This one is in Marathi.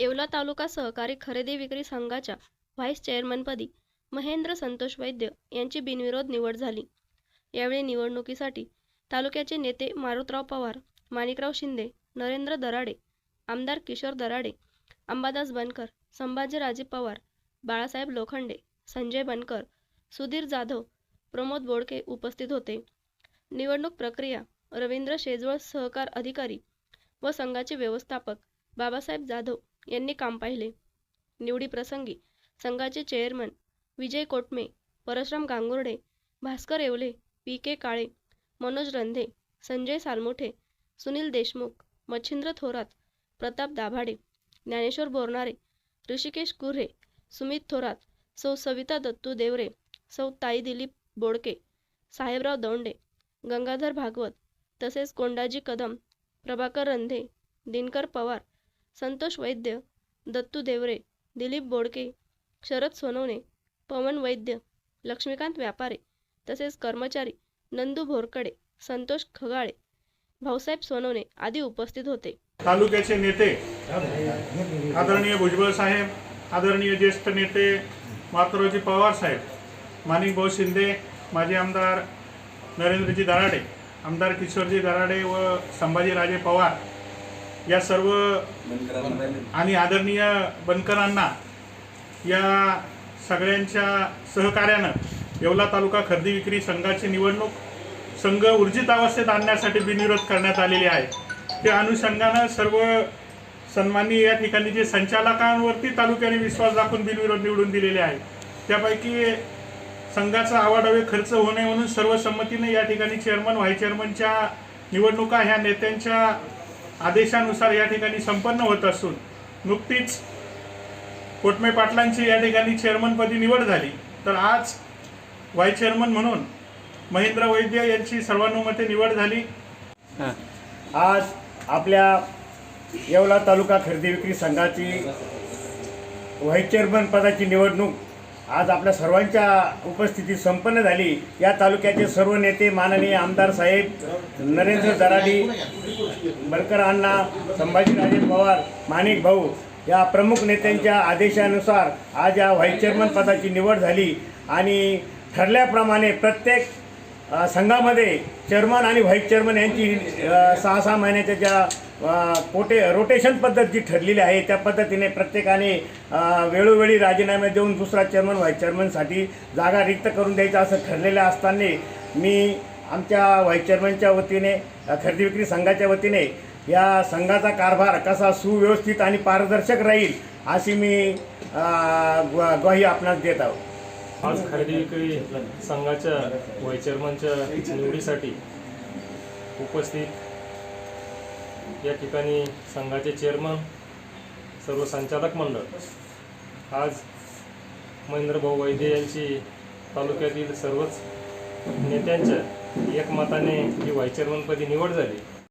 येवला तालुका सहकारी खरेदी विक्री संघाच्या व्हाईस चेअरमनपदी महेंद्र संतोष वैद्य यांची बिनविरोध निवड झाली. यावेळी निवडणुकीसाठी तालुक्याचे नेते मारुतराव पवार माणिकराव शिंदे नरेंद्र दराडे आमदार किशोर दराडे अंबादास बनकर संभाजीराजे पवार बाळासाहेब लोखंडे संजय बनकर सुधीर जाधव प्रमोद बोडके उपस्थित होते. निवडणूक प्रक्रिया रवींद्र शेजवळ सहकार अधिकारी व संघाचे व्यवस्थापक बाबासाहेब जाधव यांनी काम पाहिले. निवडीप्रसंगी संघाचे chairman Vijay Kotme Parshuram Gangurde Bhaskar Yevle P K Kale Manoj Randhe Sanjay Salmothe Sunil Deshmukh Machhindra Thorat Pratap Dabhade Dnyaneshwar Bornare Rushikesh Kurhe Sumit Thorat Sau Savita Dattu Deore सौ ताई दिलीप बोडके साहेबराव दौंडे गंगाधर भागवत तसेच कोंडाजी कदम प्रभाकर रंधे दिनकर पवार संतोष वैद्य दत्तू देवरे दिलीप बोडके शरद सोनवणे पवन वैद्य लक्ष्मीकांत व्यापारे तसेच कर्मचारी नंदू भोरकडे संतोष खगाळे भाऊसाहेब सोनवणे आदी उपस्थित होते. तालुक्याचे नेते आदरणीय भुजबळ साहेब आदरणीय ज्येष्ठ नेते मातोजी पवार साहेब माणिक भाऊ शिंदे माजी आमदार नरेंद्रजी दराडे आमदार किशोरजी दराडे व संभाजीराजे पवार या सर्व आणि आदरणीय बनकरांना या सगळ्यांच्या सहकार्यानं येवला तालुका खरेदी विक्री संघाची निवडणूक संघ ऊर्जित अवस्थेत आणण्यासाठी बिनविरोध करण्यात आलेली आहे. त्या अनुषंगानं सर्व सन्माननीय या ठिकाणी जे संचालकांवरती तालुक्याने विश्वास दाखवून बिनविरोध निवडून दिलेले आहे. त्यापैकी संघाचा आवाडावे खर्च होणे म्हणून सर्व संमतीने या ठिकाणी चेअरमन व्हाईस चेअरमनच्या निवडणुका ह्या नेत्यांच्या आदेशानुसार या ठिकाणी संपन्न होत असून नुकतीच कोटमे पाटलांची या ठिकाणी चेअरमनपदी निवड झाली. तर आज व्हाईस चेअरमन म्हणून महेंद्र वैद्य यांची सर्वानुमते निवड झाली. आज आपल्या येवला तालुका खरेदी विक्री संघाची व्हाईस चेअरमन पदाची निवडणूक आज आपल्या सर्वांच्या उपस्थितीत संपन्न झाली. या तालुक्याचे सर्व नेते माननीय आमदार साहेब नरेंद्र दराडी बरकर अण्णा संभाजीराजे पवार माणिक भाऊ या प्रमुख नेत्यांच्या आदेशानुसार आज या व्हाईस चेअरमन पदाची निवड झाली. आणि ठरल्याप्रमाणे प्रत्येक संघामध्ये चेअरमन आणि व्हाईस चेअरमन यांची सहा सहा महिन्याच्या ज्या पोटे कोटे रोटेशन पद्धत जी ठरलेली आहे त्या पद्धतीने प्रत्येकाने वेळोवेळी राजीनामे देऊन दुसरा चेअरमन व्हाईस चेअरमनसाठी जागा रिक्त करून द्यायचं असं ठरलेलं असताना मी आमच्या व्हाईस चेअरमनच्या वतीने खरेदी विक्री संघाच्या वतीने या संघाचा कारभार कसा सुव्यवस्थित आणि पारदर्शक राहील अशी मी ग्वा- ग्वाही आपणास देत आहोत. आज खरेदी विक्री संघाच्या व्हाईस चेअरमनच्या निवडीसाठी उपस्थित या ठिकाणी संघाचे चेअरमन सर्व संचालक मंडळ. आज महेंद्रभाऊ वैद्य यांची तालुक्यातील सर्वच नेत्यांच्या एकमताने ही व्हाईस चेअरमनपदी निवड झाली.